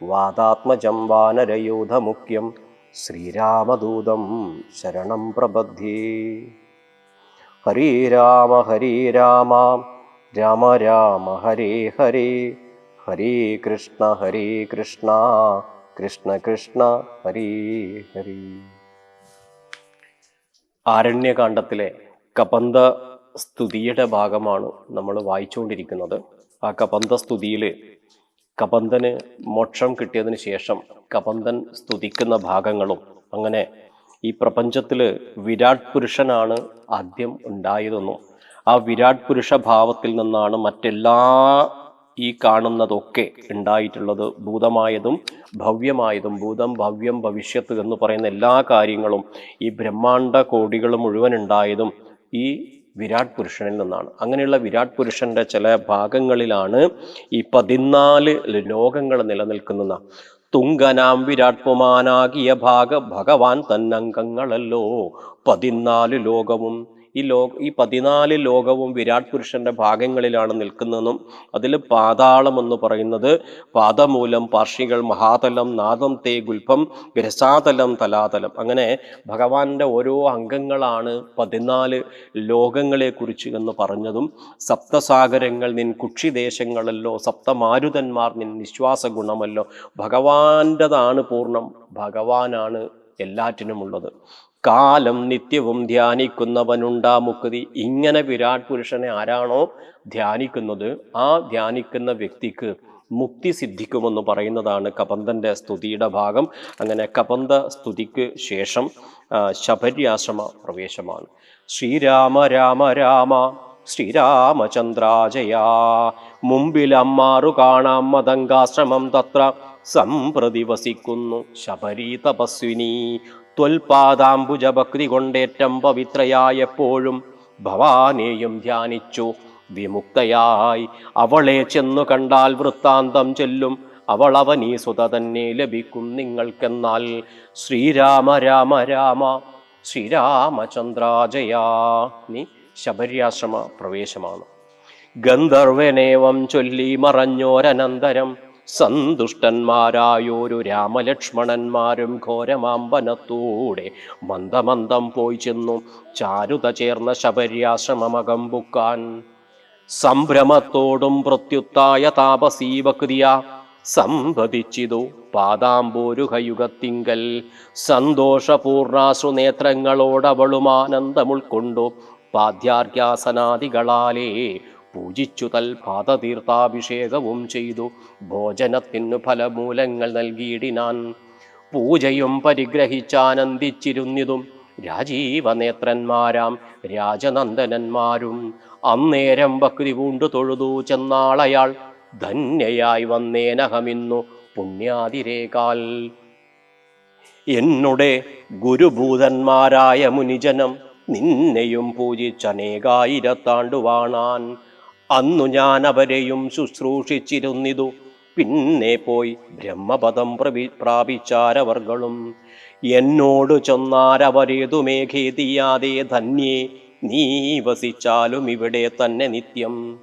വാതാത്മജം വാനരയൂഥമുഖ്യം ശ്രീരാമദൂതം ശരണം പ്രബദ്ധ്യേ ഹരീരാമ രാമ ഹരേ രാമ രാമ രാമ ഹരേ ഹരേ ഹരേ കൃഷ്ണ ഹരേ കൃഷ്ണ കൃഷ്ണ കൃഷ്ണ ഹരേ ഹരേ. ആരണ്യകാന്ഡത്തിലെ കപന്ത സ്തുതിയുടെ ഭാഗമാണ് നമ്മൾ വായിച്ചുകൊണ്ടിരിക്കുന്നത്. ആ കപന്ത സ്തുതിയിൽ കപന്തന് മോക്ഷം കിട്ടിയതിന് ശേഷം കപന്തൻ സ്തുതിക്കുന്ന ഭാഗങ്ങളും അങ്ങനെ ഈ പ്രപഞ്ചത്തിൽ വിരാട് പുരുഷനാണ് ആദ്യം ഉണ്ടായതെന്നും ആ വിരാട് പുരുഷ ഭാവത്തിൽ നിന്നാണ് മറ്റെല്ലാ ഈ കാണുന്നതൊക്കെ ഉണ്ടായിട്ടുള്ളത്. ഭൂതമായതും ഭവ്യമായതും ഭൂതം ഭവ്യം ഭവിഷ്യത്ത് എന്ന് പറയുന്ന എല്ലാ കാര്യങ്ങളും ഈ ബ്രഹ്മാണ്ട കോടികൾ മുഴുവൻ ഉണ്ടായതും ഈ വിരാട് പുരുഷനിൽ നിന്നാണ്. അങ്ങനെയുള്ള വിരാട് പുരുഷന്റെ ചില ഭാഗങ്ങളിലാണ് ഈ പതിനാല് ലോകങ്ങൾ നിലനിൽക്കുന്ന തുങ്കനാം വിരാട് പുമാനാകിയ ഭാഗ ഭഗവാൻ തന്നംഗങ്ങളല്ലോ. പതിനാല് ലോകവും ഈ ലോ ഈ പതിനാല് ലോകവും വിരാട് പുരുഷന്റെ ഭാഗങ്ങളിലാണ് നിൽക്കുന്നതെന്നും അതിൽ പാതാളം എന്ന് പറയുന്നത് പാദമൂലം പാർഷികൾ മഹാതലം നാദം തേ ഗുൽഫം ഗ്രസാതലം തലാതലം. അങ്ങനെ ഭഗവാന്റെ ഓരോ അംഗങ്ങളാണ് പതിനാല് ലോകങ്ങളെ കുറിച്ച് എന്ന് പറഞ്ഞതും സപ്തസാഗരങ്ങൾ നിൻ കുക്ഷിദേശങ്ങളല്ലോ സപ്തമാരുതന്മാർ നിൻ നിശ്വാസ ഗുണമല്ലോ ഭഗവാന്റെതാണ് പൂർണം ഭഗവാനാണ് എല്ലാറ്റിനുമുള്ളത്. കാലം നിത്യവും ധ്യാനിക്കുന്നവനുണ്ടാ മുക്തി. ഇങ്ങനെ വിരാട് പുരുഷനെ ആരാണോ ധ്യാനിക്കുന്നത്? ആ ധ്യാനിക്കുന്ന വ്യക്തിക്ക് മുക്തി സിദ്ധിക്കുമെന്ന് പറയുന്നതാണ് കപന്തന്റെ സ്തുതിയുടെ ഭാഗം. അങ്ങനെ കപന്ത സ്തുതിക്ക് ശേഷം ശബര്യാശ്രമ പ്രവേശമാണ്. ശ്രീരാമ രാമ രാമ ശ്രീരാമചന്ദ്രാജയാ മുമ്പിൽ അമ്മാറു കാണാം മതങ്കാശ്രമം തത്ര സംപ്രതി വസിക്കുന്നു ശബരി തപസ്വിനി. ത്വൽപാദാംബുജ ഭക്തി കൊണ്ടേറ്റം പവിത്രയായെപ്പോഴും ഭവാനെയും ധ്യാനിച്ചു. വിമുക്തയായി അവളെ ചെന്നു കണ്ടാൽ വൃത്താന്തം ചെല്ലും. അവൾ അവനീ സുത തന്നെ ലഭിക്കും നിങ്ങൾക്കെന്നാൽ. ശ്രീരാമ രാമ രാമ ശ്രീരാമചന്ദ്രാജയാ നീ ശബര്യാശ്രമ പ്രവേശമാണ്. ഗന്ധർവനേവം ചൊല്ലി മറഞ്ഞോരനന്തരം സന്തുഷ്ടന്മാരായോരു രാമലക്ഷ്മണന്മാരും ഘോരമാമ്പനത്തൂടെ മന്ദമന്ദം പോയി ചെന്നു. ചാരുത ചേർന്ന ശബര്യാശ്രമമകം ബുക്കാൻ. സംഭ്രമത്തോടും പ്രത്യുത്തായ താപസീവകൃതിയ സംവദിച്ചിതു പാദാംബോരുഹയുഗത്തിങ്കൽ. സന്തോഷപൂർണാശ്രു നേത്രങ്ങളോടവളുമാനന്ദമുൾക്കൊണ്ടു പാദ്യാർഗ്യാസനാദികളാലേ പൂജിച്ചു തൽ പാദതീർത്ഥാഭിഷേകവും ചെയ്തു. ഭോജനത്തിനു ഫലമൂലങ്ങൾ നൽകിയിടിനാൻ. പൂജയും പരിഗ്രഹിച്ചാനന്ദിച്ചിരുന്നിതും രാജീവനേത്രന്മാരാം രാജനന്ദനന്മാരും. അന്നേരം ഭക്തി പൂണ്ടു തൊഴുതു ചെന്നാളയാൾ ധന്യയായി വന്നേനഹമിന്നു പുണ്യാതിരേകാൽ. എന്നുടെ ഗുരുഭൂതന്മാരായ മുനിജനം നിന്നെയും പൂജിച്ചനേകായിരത്താണ്ടുവാണാൻ. അന്നു ഞാൻ അവരെയും ശുശ്രൂഷിച്ചിരുന്നിതു. പിന്നെ പോയി ബ്രഹ്മപദം പ്രവി പ്രാപിച്ചാരവർകളും. എന്നോട് ചൊന്നാരവരേതു മേഘേതിയാതെ ധന്യേ നീ വസിച്ചാലും ഇവിടെ തന്നെ നിത്യം.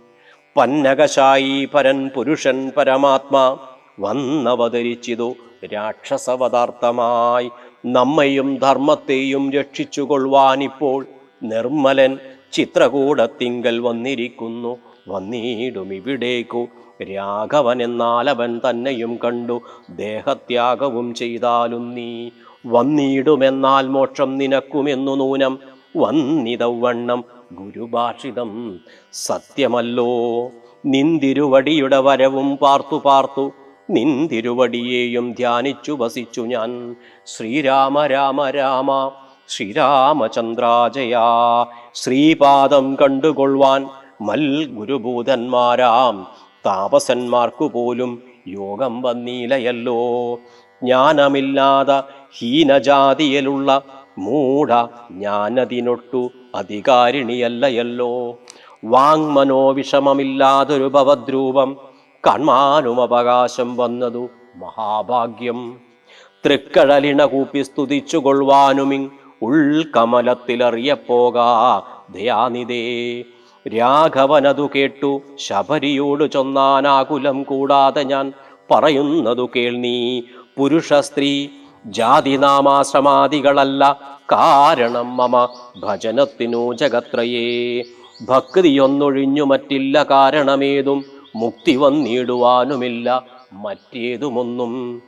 പന്നകശായി പരൻ പുരുഷൻ പരമാത്മാ വന്നവതരിച്ചിതു രാക്ഷസവതാർത്ഥമായി. നമ്മയും ധർമ്മത്തെയും രക്ഷിച്ചുകൊള്ളുവാനിപ്പോൾ നിർമ്മലൻ ചിത്രകൂടത്തിങ്കൽ വന്നിരിക്കുന്നു. വന്നിടും ഇവിടേക്കു. രാഘവൻ എന്നാൽ അവൻ തന്നെയും കണ്ടു. ദേഹത്യാഗവും ചെയ്താലും നീ. വന്നിടുമെന്നാൽ മോക്ഷം നിനക്കുമെന്നു നൂനം. വന്നിതവണ്ണം ഗുരുഭാഷിതം. സത്യമല്ലോ. നിന്തിരുവടിയുടെ വരവും പാർത്തു പാർത്തു. നിന്തിരുവടിയെയും ധ്യാനിച്ചു വസിച്ചു ഞാൻ. ശ്രീരാമ രാമ രാമ. ശ്രീരാമചന്ദ്രാജയാ. ശ്രീപാദം കണ്ടുകൊള്ളുവാൻ മൽ ഗുരുഭൂതന്മാരാം താപസന്മാർക്കു പോലും യോഗം വന്നീലയല്ലോ. ജ്ഞാനമില്ലാത ഹീനജാതിയിലുള്ള മൂഢ ഞാനതിനൊട്ടു അധികാരിണിയല്ലയല്ലോ. വാങ്മനോവിഷമമില്ലാതൊരു ഭവദ്രൂപം കൺമാനും അവകാശം വന്നതു മഹാഭാഗ്യം. തൃക്കഴലിണ കൂപ്പി സ്തുതിച്ചു കൊള്ളുവാനുമിങ് ഉൾക്കമലത്തിലറിയപ്പോകാ ദയാനിതേ രാഘവനതു കേട്ടു. ശബരിയോട് ചൊന്നാനാകുലം കൂടാതെ ഞാൻ പറയുന്നതു കേൾ നീ പുരുഷ സ്ത്രീ ജാതിനാമാശ്രമാദികളല്ല കാരണം മമ ഭജനത്തിനു ജഗത്രയേ. ഭക്തിയൊന്നൊഴിഞ്ഞു മറ്റില്ല കാരണമേതും. മുക്തി വന്നിടുവാനുമില്ല മറ്റേതുമൊന്നും.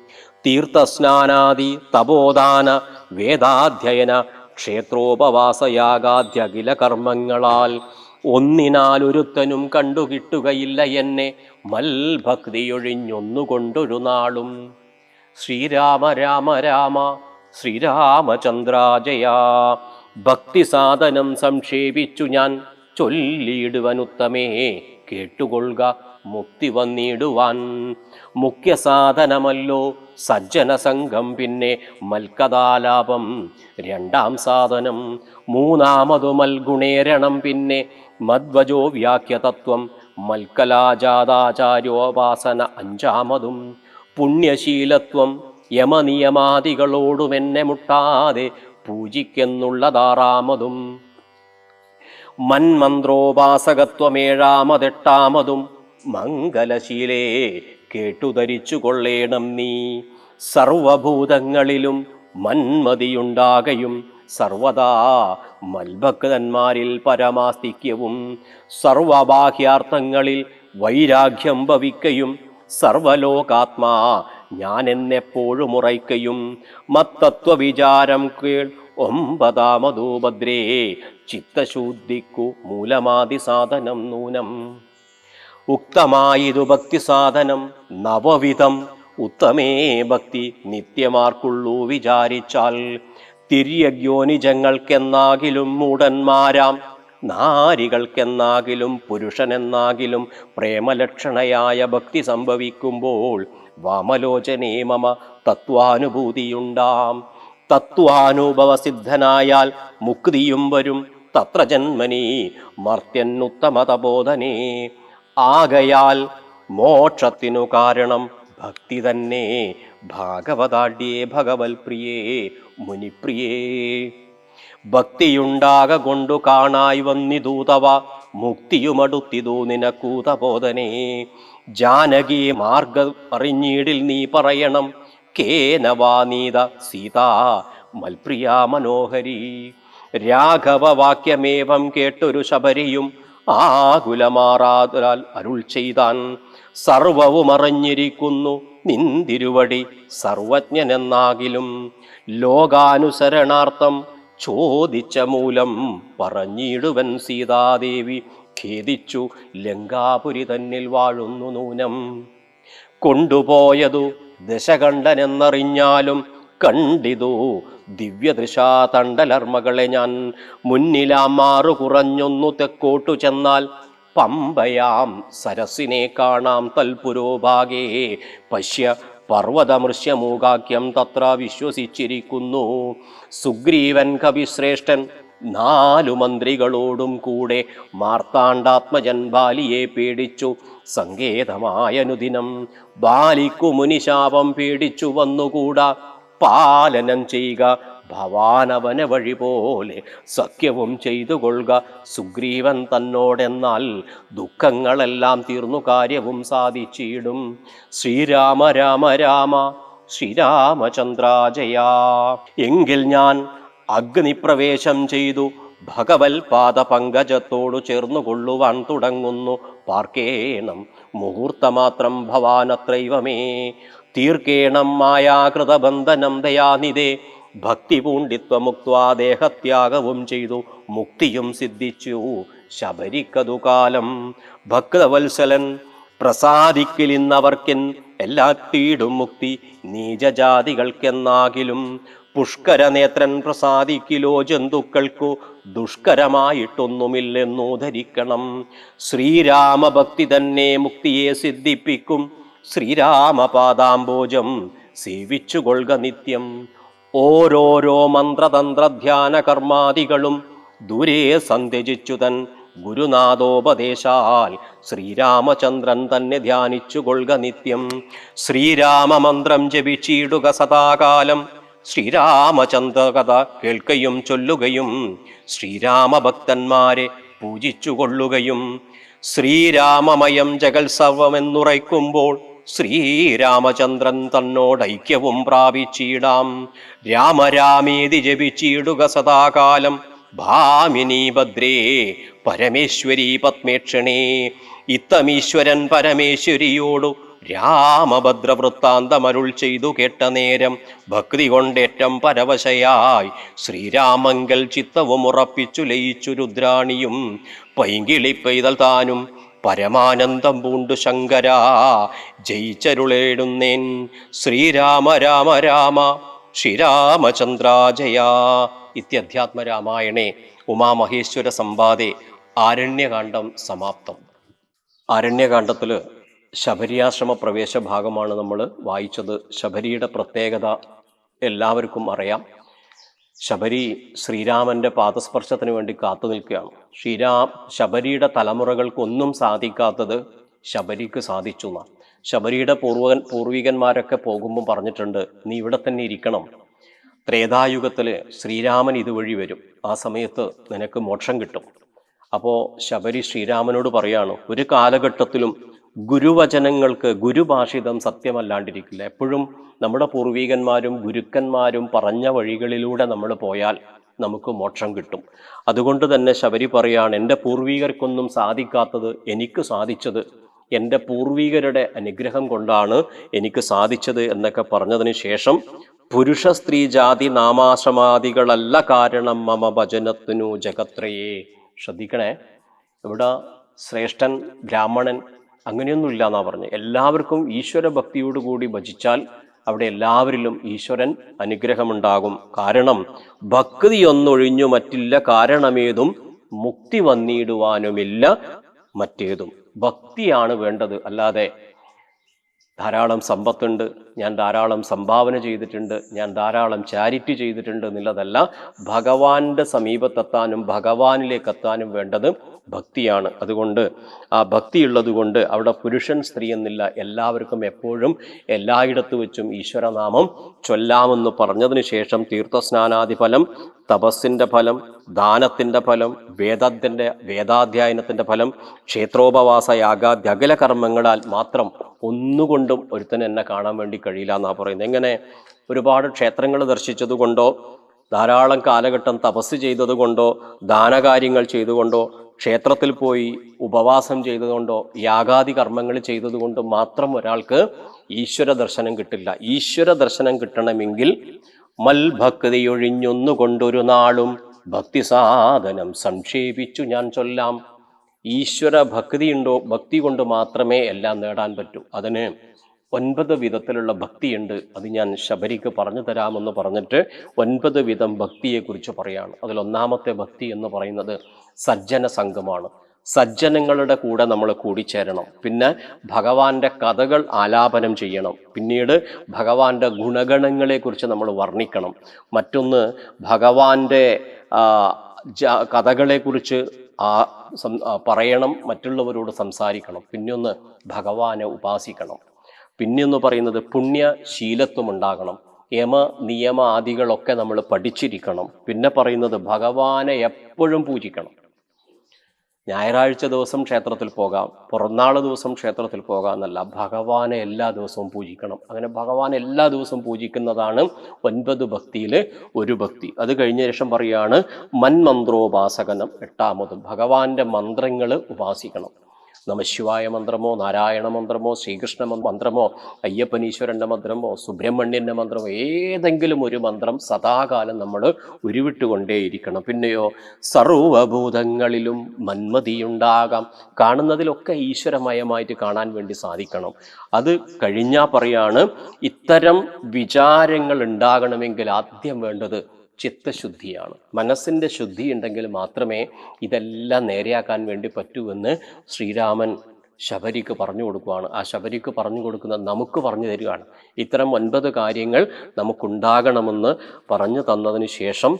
തീർത്ഥസ്നാനാദി തപോദാന വേദാധ്യയന ക്ഷേത്രോപവാസയാഗാദ്യഖില കർമ്മങ്ങളാൽ ഒന്നിനാലൊരുത്തനും കണ്ടുകിട്ടുകയില്ല എന്നെ. മൽഭക്തിയൊഴിഞ്ഞൊന്നുകൊണ്ടൊരു നാളും ശ്രീരാമ രാമ രാമ ശ്രീരാമചന്ദ്രാജയ. ഭക്തി സാധനം സംക്ഷേപിച്ചു ഞാൻ. ചൊല്ലിയിടുവനുത്തമേ കേട്ടുകൊള്ളുക. മുക്തി വന്നിടുവാൻ. മുഖ്യ സാധനമല്ലോ സജ്ജന സംഘം പിന്നെ മൽക്കഥാലാപം. രണ്ടാം സാധനം മൂന്നാമതു മൽഗുണേരണം പിന്നെ മദ്വജോ വ്യാഖ്യതത്വം. മൽക്കലാജാതാചാര്യോപാസന അഞ്ചാമതും. പുണ്യശീലത്വം യമനിയമാദികളോടുമെന്നെ മുട്ടാതെ പൂജിക്കെന്നുള്ളതാറാമതും. മന്മന്ത്രോപാസകത്വമേഴാമതെട്ടാമതും മംഗലശീലേ കേട്ടുധരിച്ചു കൊള്ളേണം നീ. സർവഭൂതങ്ങളിലും മന്മതിയുണ്ടാകയും സർവദാ മൽഭക്തന്മാരിൽ പരമാസ്തിക്യവും സർവബാഹ്യാർത്ഥങ്ങളിൽ വൈരാഗ്യം ഭവിക്കയും സർവലോകാത്മാ ഞാൻ എന്നെപ്പോഴും ഉറയ്ക്കയും. മത്തത്വ വിചാരം കേൾ ഒമ്പതാമതോ ഭദ്രേ ചിത്തശുദ്ധിക്കു മൂലമാതി സാധനം നൂനം. ഉക്തമായതു ഭക്തി സാധനം നവവിധം ഉത്തമേ ഭക്തി നിത്യമാർക്കുള്ളൂ വിചാരിച്ചാൽ. തിര്യജ്ഞോനിജങ്ങൾക്കെന്നാകിലും മൂടന്മാരാം നാരികൾക്കെന്നാകിലും പുരുഷനെന്നാകിലും പ്രേമലക്ഷണയായ ഭക്തി സംഭവിക്കുമ്പോൾ വാമലോചനേ മമ തത്വാനുഭൂതിയുണ്ടാം. തത്വാനുഭവസിദ്ധനായാൽ മുക്തിയും വരും തത്ര ജന്മനി മർത്യനുത്തമതബോധനേ. ആകയാൽ മോക്ഷത്തിനു കാരണം ഭക്തി തന്നെ. ഭാഗവതാഢ്യേ ഭഗവൽ പ്രിയേ മുനിപ്രിയേ. ഭക്തിയുണ്ടാക കൊണ്ടു കാണായി വന്നിതൂതവ മുക്തിയുമടുത്തിതു നിനക്കൂതബോധനേ ജാനകി മാർഗ അറിഞ്ഞീടിൽ നീ പറയണം കേനവാ നീത സീതാ മൽപ്രിയ മനോഹരി. രാഘവവാക്യമേവം കേട്ടൊരു ശബരിയും ആകുലമാറാതാൽ അരുൾ ചെയ്താൻ സർവവും അറിഞ്ഞിരിക്കുന്നു. നിന്തിരുവടി സർവജ്ഞനെന്നാകിലും ലോകാനുസരണാർത്ഥം ചോദിച്ച മൂലം പറഞ്ഞിടുവൻ സീതാദേവി. ഖേദിച്ചു ലങ്കാപുരി തന്നിൽ വാഴുന്നു നൂനം. കൊണ്ടുപോയതു ദശകണ്ഠനെന്നറിഞ്ഞാലും കണ്ടിതു ദിവ്യദൃശാ തണ്ടലർമ്മകളെ ഞാൻ മുന്നിലാമാറു കുറഞ്ഞൊന്നു തെക്കോട്ടു ചെന്നാൽ പമ്പയാം സരസിനെ കാണാം തൽപുരോഭാഗേ. പശ്യ പർവതമൃശ്യമൂകാക്യം തത്ര വിശ്വസിച്ചിരിക്കുന്നു. സുഗ്രീവൻ കവിശ്രേഷ്ഠൻ നാലു മന്ത്രികളോടും കൂടെ മാർത്താണ്ഡാത്മജൻ ബാലിയെ പേടിച്ചു. സങ്കേതമായനുദിനം ബാലിക്കു മുനിശാപം പേടിച്ചു വന്നുകൂടാ. പാലനം ചെയ്യുക. ഭവാനവന വഴി പോലെ സഖ്യവും ചെയ്തു കൊള്ളുക. സുഗ്രീവൻ തന്നോടെന്നാൽ ദുഃഖങ്ങളെല്ലാം തീർന്നു കാര്യവും സാധിച്ചിടും. ശ്രീരാമ രാമ രാമ ശ്രീരാമചന്ദ്രാജയാ. എങ്കിൽ ഞാൻ അഗ്നിപ്രവേശം ചെയ്തു. ഭഗവൽ പാദപങ്കജത്തോടു ചേർന്നു കൊള്ളുവാൻ തുടങ്ങുന്നു. പാർക്കേണം. മുഹൂർത്തമാത്രം ഭവാനത്രൈവമേ. തീർക്കേണം മായാകൃതബന്ധനം ദയാനിതേ ഭക്തി പൂണ്ടിത്വമുക്വാ ദേഹത്യാഗവും ചെയ്തു. മുക്തിയും സിദ്ധിച്ചു. ശബരിക്കതുകാലം. ഭക്തവത്സലൻ ഭക്തവത്സലൻ എല്ലാ എല്ലാത്തീടും മുക്തി. നീചജാതികൾക്കെന്നാകിലും പുഷ്കരനേത്രൻ പ്രസാദിക്കിലോ ജന്തുക്കൾക്കു ദുഷ്കരമായിട്ടൊന്നുമില്ലെന്നു ധരിക്കണം. ശ്രീരാമഭക്തി തന്നെ മുക്തിയെ സിദ്ധിപ്പിക്കും. ശ്രീരാമപാദാംബോജം സേവിച്ചുകൊള്ളുക നിത്യം. ഓരോരോ മന്ത്രതന്ത്രധ്യാന കർമാദികളും ദൂരെ സന്ധ്യജിച്ചുതൻ ഗുരുനാഥോപദേശാൽ ശ്രീരാമചന്ദ്രൻ തന്നെ ധ്യാനിച്ചുകൊള്ളുക നിത്യം. ശ്രീരാമമന്ത്രം ജപിച്ചിടുക സദാകാലം. ശ്രീരാമചന്ദ്ര കഥ കേൾക്കുകയും ചൊല്ലുകയും ശ്രീരാമഭക്തന്മാരെ പൂജിച്ചുകൊള്ളുകയും. ശ്രീരാമമയം ജഗൽ സർവമെന്നുറയ്ക്കുമ്പോൾ ശ്രീരാമചന്ദ്രൻ തന്നോടൈക്യവും പ്രാപിച്ചിടാം. രാമരാമേതി ജപിച്ചിടുക സദാകാലം. ഭാമിനി ഭദ്രേ പരമേശ്വരി പത്മേക്ഷണേ. ഇത്തമീശ്വരൻ പരമേശ്വരിയോടു രാമഭദ്ര വൃത്താന്തമരുൾ ചെയ്തു കേട്ട നേരം ഭക്തി കൊണ്ടേറ്റം പരവശയായി. ശ്രീരാമങ്കൽ ചിത്തവും ഉറപ്പിച്ചു ലയിച്ചു രുദ്രാണിയും. പൈങ്കിളി പെയ്തൽ താനും പരമാനന്ദം പൂണ്ടു ശങ്കരാ ജയിച്ചരുളേടുന്നേൻ ശ്രീരാമ രാമ രാമ ശ്രീരാമചന്ദ്രാജയ. ഇത്യധ്യാത്മ രാമായണേ ഉമാമഹേശ്വര സംവാദേ ആരണ്യകാന്ഡം സമാപ്തം. ആരണ്യകാന്ഡത്തിൽ ശബരിയാശ്രമ പ്രവേശ ഭാഗമാണ് നമ്മൾ വായിച്ചത്. ശബരിയുടെ പ്രത്യേകത എല്ലാവർക്കും അറിയാം. ശബരി ശ്രീരാമന്റെ പാദസ്പർശത്തിന് വേണ്ടി കാത്തു നിൽക്കുകയാണ്. ശ്രീരാം ശബരിയുടെ തലമുറകൾക്കൊന്നും സാധിക്കാത്തത് ശബരിക്ക് സാധിച്ചു എന്നാണ്. ശബരിയുടെ പൂർവകൻ പൂർവികന്മാരൊക്കെ പോകുമ്പോൾ പറഞ്ഞിട്ടുണ്ട് നീ ഇവിടെ തന്നെ ഇരിക്കണം. ത്രേതായുഗത്തിൽ ശ്രീരാമൻ ഇതുവഴി വരും. ആ സമയത്ത് നിനക്ക് മോക്ഷം കിട്ടും. അപ്പോൾ ശബരി ശ്രീരാമനോട് പറയാണ് ഒരു കാലഘട്ടത്തിലും ഗുരുവചനങ്ങൾക്ക് ഗുരുഭാഷിതം സത്യമല്ലാണ്ടിരിക്കില്ല. എപ്പോഴും നമ്മുടെ പൂർവീകന്മാരും ഗുരുക്കന്മാരും പറഞ്ഞ വഴികളിലൂടെ നമ്മൾ പോയാൽ നമുക്ക് മോക്ഷം കിട്ടും. അതുകൊണ്ട് തന്നെ ശബരി പറയാണ് എന്റെ പൂർവീകർക്കൊന്നും സാധിക്കാത്തത് എനിക്ക് സാധിച്ചത് എന്റെ പൂർവീകരുടെ അനുഗ്രഹം കൊണ്ടാണ് എനിക്ക് സാധിച്ചത് എന്നൊക്കെ പറഞ്ഞതിന് ശേഷം പുരുഷ സ്ത്രീ ജാതി നാമാശ്രമാദികളല്ല കാരണം മമ ഭജനത്തിനു ജഗത്രയെ. ശ്രദ്ധിക്കണേ ഇവിടെ ശ്രേഷ്ഠൻ ബ്രാഹ്മണൻ അങ്ങനെയൊന്നുമില്ല എന്നാ പറഞ്ഞു. എല്ലാവർക്കും ഈശ്വര ഭക്തിയോടുകൂടി ഭജിച്ചാൽ അവിടെ എല്ലാവരിലും ഈശ്വരൻ അനുഗ്രഹമുണ്ടാകും. കാരണം ഭക്തിയൊന്നൊഴിഞ്ഞു മറ്റില്ല കാരണമേതും മുക്തി വന്നിടുവാനുമില്ല മറ്റേതും. ഭക്തിയാണ് വേണ്ടത്. അല്ലാതെ ധാരാളം സമ്പത്തുണ്ട്. ഞാൻ ധാരാളം സംഭാവന ചെയ്തിട്ടുണ്ട് ഞാൻ ധാരാളം ചാരിറ്റി ചെയ്തിട്ടുണ്ട് എന്നുള്ളതല്ല ഭഗവാന്റെ സമീപത്തെത്താനും ഭഗവാനിലേക്ക് എത്താനും വേണ്ടത് ഭക്തിയാണ്. അതുകൊണ്ട് ആ ഭക്തി ഉള്ളതുകൊണ്ട് അവിടെ പുരുഷൻ സ്ത്രീ എന്നില്ല എല്ലാവർക്കും എപ്പോഴും എല്ലായിടത്ത് വെച്ചും ഈശ്വരനാമം ചൊല്ലാമെന്ന് പറഞ്ഞതിന് ശേഷം തീർത്ഥസ്നാനാദി ഫലം തപസ്സിന്റെ ഫലം ദാനത്തിന്റെ ഫലം വേദത്തിന്റെ വേദാധ്യയനത്തിന്റെ ഫലം ക്ഷേത്രോപവാസ യാഗാദ്യകല കർമ്മങ്ങളാൽ മാത്രം ഒന്നുകൊണ്ടും ഒരുത്തൻ എന്നെ കാണാൻ വേണ്ടി കഴിയില്ല എന്നാണ് പറയുന്നത്. എങ്ങനെ ഒരുപാട് ക്ഷേത്രങ്ങൾ ദർശിച്ചതുകൊണ്ടോ ധാരാളം കാലഘട്ടം തപസ് ചെയ്തതുകൊണ്ടോ ദാനകാര്യങ്ങൾ ചെയ്തുകൊണ്ടോ ക്ഷേത്രത്തിൽ പോയി ഉപവാസം ചെയ്തതുകൊണ്ടോ യാഗാദി കർമ്മങ്ങൾ ചെയ്തതുകൊണ്ട് മാത്രം ഒരാൾക്ക് ഈശ്വര ദർശനം കിട്ടില്ല. ഈശ്വര ദർശനം കിട്ടണമെങ്കിൽ മൽഭക്തിയൊഴിഞ്ഞൊന്നുകൊണ്ടൊരു നാളും ഭക്തി സാധനം സംക്ഷേപിച്ചു ഞാൻ ചൊല്ലാം. ഈശ്വര ഭക്തിയുണ്ടോ ഭക്തി കൊണ്ട് മാത്രമേ എല്ലാം നേടാൻ പറ്റൂ. അതിന് ഒൻപത് വിധത്തിലുള്ള ഭക്തിയുണ്ട്. അത് ഞാൻ ശബരിക്ക് പറഞ്ഞു തരാമെന്ന് പറഞ്ഞിട്ട് ഒൻപത് വിധം ഭക്തിയെക്കുറിച്ച് പറയാണ്. അതിൽ ഒന്നാമത്തെ ഭക്തി എന്ന് പറയുന്നത് സജ്ജന സംഘമാണ്. സജ്ജനങ്ങളുടെ കൂടെ നമ്മൾ കൂടിച്ചേരണം. പിന്നെ ഭഗവാന്റെ കഥകൾ ആലാപനം ചെയ്യണം. പിന്നീട് ഭഗവാന്റെ ഗുണഗണങ്ങളെക്കുറിച്ച് നമ്മൾ വർണിക്കണം. മറ്റൊന്ന് ഭഗവാന്റെ കഥകളെക്കുറിച്ച് ആ, പറയണം. മറ്റുള്ളവരോട് സംസാരിക്കണം. പിന്നൊന്ന് ഭഗവാനെ ഉപാസിക്കണം. പിന്നെന്ന് പറയുന്നത് പുണ്യശീലത്വം ഉണ്ടാകണം യമ നിയമ ആദികളൊക്കെ നമ്മൾ പഠിച്ചിരിക്കണം. പിന്നെ പറയുന്നത് ഭഗവാനെ എപ്പോഴും പൂജിക്കണം. ഞായറാഴ്ച ദിവസം ക്ഷേത്രത്തിൽ പോകാം. പുറന്നാൾ ദിവസം ക്ഷേത്രത്തിൽ പോകാം എന്നല്ല ഭഗവാനെ എല്ലാ ദിവസവും പൂജിക്കണം. അങ്ങനെ ഭഗവാൻ എല്ലാ ദിവസവും പൂജിക്കുന്നതാണ് ഒൻപത് ഭക്തിയിൽ ഒരു ഭക്തി. അത് കഴിഞ്ഞ ശേഷം പറയാണ് മന്മന്ത്രോപാസകനം. എട്ടാമത് ഭഗവാന്റെ മന്ത്രങ്ങൾ ഉപാസിക്കണം. നമശിവായ മന്ത്രമോ നാരായണ മന്ത്രമോ ശ്രീകൃഷ്ണ മന്ത്രമോ അയ്യപ്പനീശ്വരന്റെ മന്ത്രമോ സുബ്രഹ്മണ്യന്റെ മന്ത്രമോ ഏതെങ്കിലും ഒരു മന്ത്രം സദാകാലം നമ്മൾ ഉരുവിട്ടുകൊണ്ടേയിരിക്കണം. പിന്നെയോ സർവഭൂതങ്ങളിലും മന്മതിയുണ്ടാകാം. കാണുന്നതിലൊക്കെ ഈശ്വരമയമായിട്ട് കാണാൻ വേണ്ടി സാധിക്കണം. അത് കഴിഞ്ഞാൽ പറയാണ് ഇത്തരം വിചാരങ്ങൾ ഉണ്ടാകണമെങ്കിൽ ആദ്യം വേണ്ടത് ചിത്തശുദ്ധിയാണ്. മനസ്സിന്റെ ശുദ്ധി ഉണ്ടെങ്കിൽ മാത്രമേ ഇതെല്ലാം നേരെയാക്കാൻ വേണ്ടി പറ്റൂ എന്ന് ശ്രീരാമൻ ശബരിക്ക് പറഞ്ഞു കൊടുക്കുകയാണ് ആ ശബരിക്ക് പറഞ്ഞു കൊടുക്കുന്ന നമുക്ക് പറഞ്ഞു തരികയാണ് ഇത്തരം ഒൻപത് കാര്യങ്ങൾ നമുക്കുണ്ടാകണമെന്ന് പറഞ്ഞു തന്നതിന് ശേഷം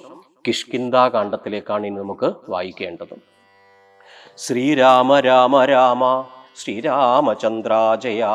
കിഷ്കിന്താകാന്ഡത്തിലേക്കാണ് ഇനി നമുക്ക് വായിക്കേണ്ടത്. ശ്രീരാമ രാമ രാമ ശ്രീരാമചന്ദ്രാജയ.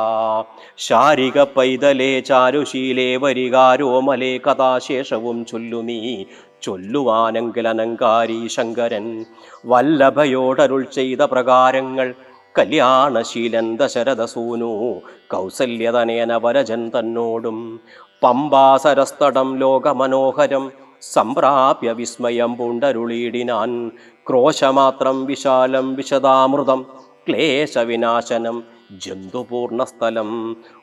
ശാരിക പൈതലേ ചാരുശീലേ വരികാരോമലേ കഥാശേഷവും ചൊല്ലു നീ. ചൊല്ലുവാനെങ്കിൽ അനങ്കാരി ശങ്കരൻ വല്ലഭയോടരുൾ ചെയ്ത പ്രകാരങ്ങൾ കല്യാണശീലൻ ദശരഥസൂനു. കൗസല്യതനേന വരജൻ തന്നോടും. പമ്പാസരസ്തടം ലോകമനോഹരം സംപ്രാപ്യ വിസ്മയം പൂണ്ടരുളീടിനാൻ. ക്രോശമാത്രം വിശാലം വിശദാമൃതം ക്ലേശവിനാശനം ജന്തുപൂർണസ്ഥലം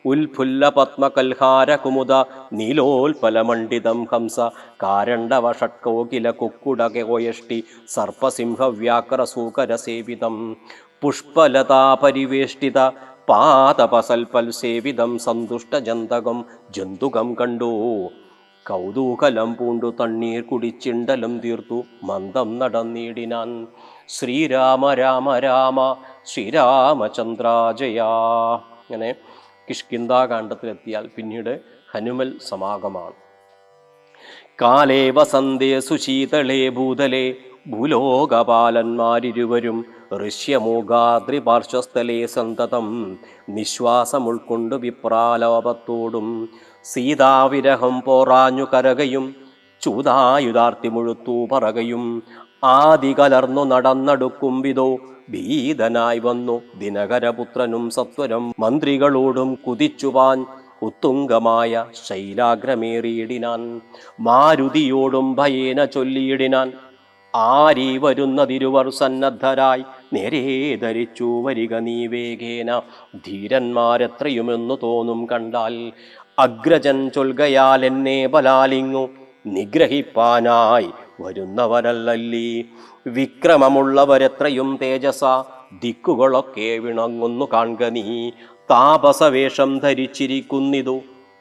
ഉൽഫുല്ല പത്മകൽഹാര കുമുദ നീലോൽപലമണ്ഡിതം ഹംസ കാരണ്ടവഷട്കോകില കുക്കുടകോയഷ്ടി സർപ്പസിംഹവ്യാകരസൂകര സേവിതം പുഷ്പലതാപരിവേഷ്ടിത പാതപസൽപൽസേവിതം സന്തുഷ്ടജന്തകം ജന്തുകം കണ്ടു. കൗതൂഹലം പൂണ്ടു തണ്ണീർ കുടിച്ചിണ്ടലം തീർത്തു. മന്ദം നടന്നിടിനാൻ ശ്രീരാമ രാമ രാമ ശ്രീരാമചന്ദ്രാജയ. അങ്ങനെ കിഷ്കിന്താകാന്ഡത്തിലെത്തിയാൽ പിന്നീട് ഹനുമൽ സമാഗമാണ്. കാലേ വസന്തേ സുശീതളേ ഭൂതലേ ഭൂലോകപാലന്മാരിരുവരും ഋഷ്യമൂകാദ്രി പാർശ്വസ്ഥലേ സന്തതം. നിശ്വാസം ഉൾക്കൊണ്ട് വിപ്രാലോപത്തോടും സീതാവിരഹം പോറാഞ്ഞു കരകയും ചൂതായുധാർത്തി മുഴുത്തു പറകയും ആദി കലർന്നു നടന്നടുക്കും വിധോ ഭീതനായി വന്നു ദിനകരപുത്രനും സത്വരം. മന്ത്രികളോടും കുതിച്ചുവാൻ ഉത്തുംഗമായ ശൈലാഗ്രമേറിയിടിനാൻ. മാരുതിയോടും ഭയേന ചൊല്ലിയിടിനാൻ. ആരി വരുന്നതിരുവർ സന്നദ്ധരായി നേരേ ധരിച്ചു വരിക നീ വേഗേന. ധീരന്മാരെത്രയുമെന്നു തോന്നും കണ്ടാൽ അഗ്രജൻ ചൊൽകയാൽ എന്നെ ബലാലിങ്ങു. നിഗ്രഹിപ്പാനായി വരുന്നവരല്ലല്ലീ. വിക്രമമുള്ളവരെത്രയും തേജസ. ദിക്കുകളൊക്കെ വിണങ്ങുന്നു കാൺക നീ. താപസവേഷം ധരിച്ചിരിക്കുന്നിതു.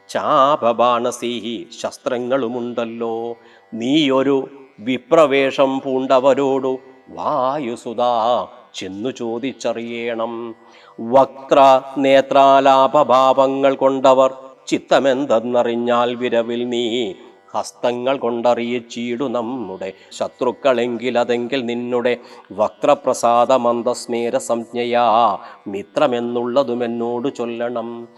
ചാപബാണസീഹി ശസ്ത്രങ്ങളുമുണ്ടല്ലോ. നീയൊരു വിപ്രവേഷം പൂണ്ടവരോടു വായുസുതാ ചെന്നു ചോദിച്ചറിയണം. വക്ര നേത്രാലാപഭാവങ്ങൾ കൊണ്ടവർ ചിത്തമെന്തെന്നറിഞ്ഞാൽ വിരവിൽ നീ ഹസ്തങ്ങൾ കൊണ്ടറിയിച്ചീടു നമ്മുടെ ശത്രുക്കളെങ്കിൽ അതെങ്കിൽ നിന്നുടെ വക്രപ്രസാദ മന്ദസ്മേര സംജ്ഞയാ മിത്രമെന്നുള്ളതും എന്നോട് ചൊല്ലണം.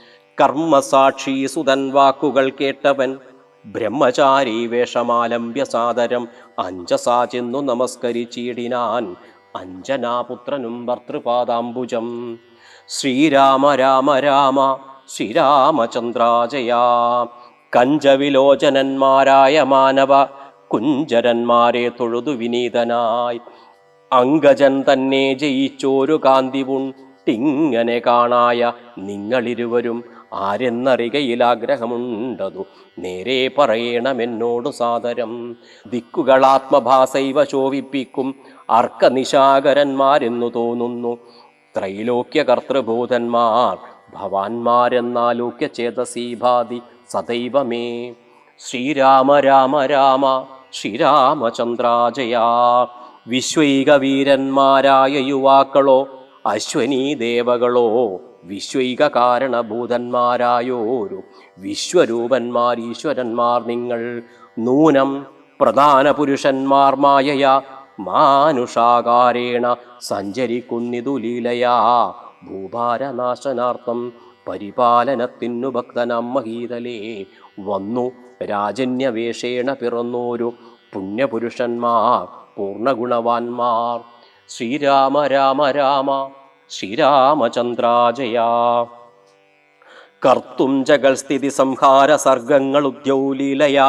കർമ്മസാക്ഷി സുതൻ വാക്കുകൾ കേട്ടവൻ ബ്രഹ്മചാരി വേഷമാലംബ്യ സാദരം അഞ്ചസാ ചെന്നു നമസ്കരിച്ചിടിനാൻ അഞ്ജനാപുത്രനും ഭർത്തൃപാദാംബുജം. ശ്രീരാമ രാമ രാമ ശ്രീരാമചന്ദ്രാജയാ. കഞ്ചവിലോചനന്മാരായ മാനവ കുഞ്ചരന്മാരെ തൊഴുതു വിനീതനായി. അങ്കജൻ തന്നെ ജയിച്ചോരു കാന്തിവുണ്ടിങ്ങനെ കാണായ നിങ്ങളിരുവരും ആരെന്നറികയിൽ ആഗ്രഹമുണ്ടതു നേരെ പറയണമെന്നോട് സാദരം. ദിക്കുകളാത്മഭാസൈവ ശോഭിപ്പിക്കും അർക്കനിശാകരന്മാരെന്നു തോന്നുന്നു. ത്രൈലോക്യ കർത്തൃബോധന്മാർ ഭവാന്മാരെന്നാലോക്യ ചേതസീഭാതി സദൈവ മേ ശ്രീരാമ രാമ രാമ ശ്രീരാമചന്ദ്രാജയാ. വിശ്വൈക വീരന്മാരായ യുവാക്കളോ അശ്വനീ ദേവകളോ വിശ്വൈക കാരണഭൂതന്മാരായോരു വിശ്വരൂപന്മാർ ഈശ്വരന്മാർ നിങ്ങൾ നൂനം പ്രധാന പുരുഷന്മാർ മായയ. മാനുഷാകാരേണ സഞ്ചരിക്കുന്നിതു ലീലയാ. ഭൂഭാരനാശനാർത്ഥം പരിപാലനത്തിനു ഭക്തനാം മഹീതലേ വന്നു രാജന്യവേഷേണ പിറന്നോരു പുണ്യപുരുഷന്മാർ പൂർണഗുണവാന്മാർ ശ്രീരാമ രാമ രാമ ശ്രീരാമചന്ദ്രാജയ. കർത്തും ജഗൽ സ്ഥിതി സംഹാര സർഗങ്ങൾ ഉദ്യൗലീലയ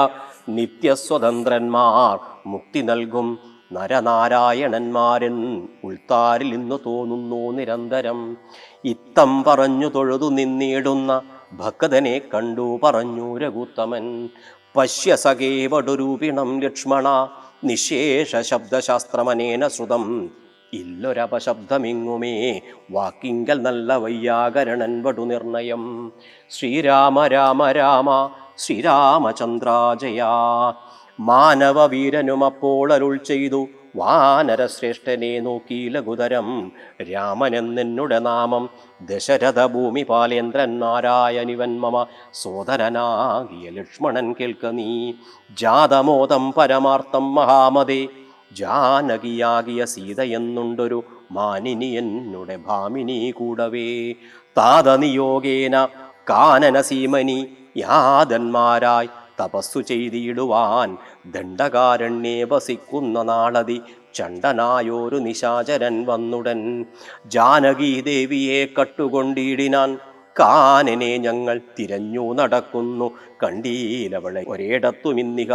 നിത്യസ്വതന്ത്രന്മാർ മുക്തി നൽകും നരനാരായണന്മാരൻ ഉൾത്താരിൽ ഇന്ന് തോന്നുന്നു നിരന്തരം. ഇത്തം പറഞ്ഞു തൊഴുതു നിന്നിടുന്ന ഭക്തനെ കണ്ടു പറഞ്ഞു രഘുത്തമൻ. പശ്യ സഖേവടുരൂപിണം ലക്ഷ്മണ നിശേഷ ശബ്ദശാസ്ത്രമനേന ശ്രുതം. ഇല്ലൊരപശബ്ദമിങ്ങുമേ വാക്കിങ്കൽ നല്ല വയ്യാകരണൻ വടു നിർണയം ശ്രീരാമ രാമ രാമ ശ്രീരാമചന്ദ്രാജയ. മാനവവീരനും അപ്പോൾ അരുൾ ചെയ്തു. വാനരശ്രേഷ്ഠനെ നോക്കി ലഘുതരം. രാമനെന്നെന്നുടെ നാമം. ദശരഥ ഭൂമി പാലേന്ദ്രൻ നാരായണിവൻ മമ. സോദരനാകിയ ലക്ഷ്മണൻ കേൾക്ക നീ. ജാതമോദം പരമാർത്ഥം മഹാമതേ. ജാനകിയാകിയ സീതയെന്നുണ്ടൊരു മാനിനി എന്നുടെ ഭാമിനി കൂടവേ. താതനിയോഗേന കാനനസീമനി യാതന്മാരായി തപസ്സു ചെയ്തിടുവാൻ ദണ്ഡകാരണ്യേ വസിക്കുന്ന നാളതി ചണ്ടനായോരു നിശാചരൻ വന്നുടൻ. ജാനകീദേവിയെ കട്ടുകൊണ്ടിടിനാൻ കാനനെ ഞങ്ങൾ തിരഞ്ഞു നടക്കുന്നു. കണ്ടീലവളെ ഒരേടത്തുമിന്നിക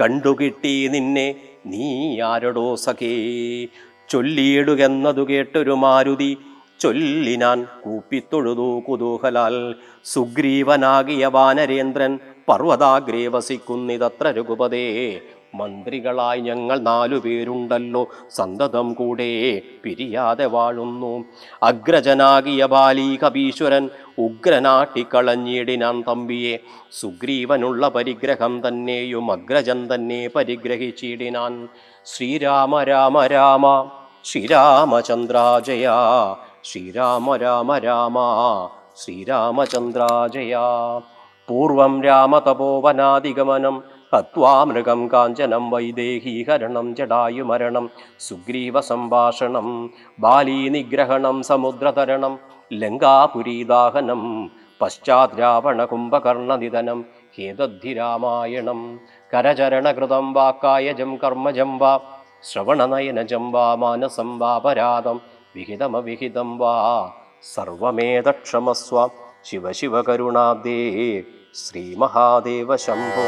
കണ്ടുകിട്ടി നിന്നെ നീ ആരടോ സഖേ. ചൊല്ലിയിടുകെന്നതു കേട്ടൊരു മാരുതി ചൊല്ലിനാൻ കൂപ്പിത്തൊഴുതു കുതൂഹലാൽ. സുഗ്രീവനാകിയ വാനരേന്ദ്രൻ പർവതാഗ്രേ വസിക്കുന്നിതത്ര രഘുപതേ മന്ത്രികളായി ഞങ്ങൾ നാലു പേരുണ്ടല്ലോ സന്തതം കൂടെ പിരിയാതെ വാഴുന്നു. അഗ്രജനാകിയ ബാലി കപീശ്വരൻ ഉഗ്രനാട്ടിക്കളഞ്ഞിടിനാൻ തമ്പിയെ സുഗ്രീവനുള്ള പരിഗ്രഹം തന്നെയും അഗ്രജൻ തന്നെ പരിഗ്രഹിച്ചിടിനാൻ. ശ്രീരാമ രാമ രാമ ശ്രീരാമചന്ദ്രാജയ ശ്രീരാമ രാമ രാമ ശ്രീരാമചന്ദ്രാജയ. പൂർവം രാമതപോവനാദിഗമനം ഹത്വാമൃഗം കാഞ്ചനം വൈദേഹീഹരണം ജടായുമരണം സുഗ്രീവ സംഭാഷണം ബാലീ നിഗ്രഹണം സമുദ്രതരണം ലങ്കാപുരീദാഹനം പശ്ചാത് രാവണ കുംഭകർണനിധനം ഹേതദ്ധി രാമായണം കരചരണകൃതം വാക്കായജം കർമ്മജം വാ ശ്രവണനയനജം വാ മാനസം വാപരാധം വിഹിതമവിഹിതം വാ സർവമേതക്ഷമസ്വ ശിവ श्रीमहादेव शंभो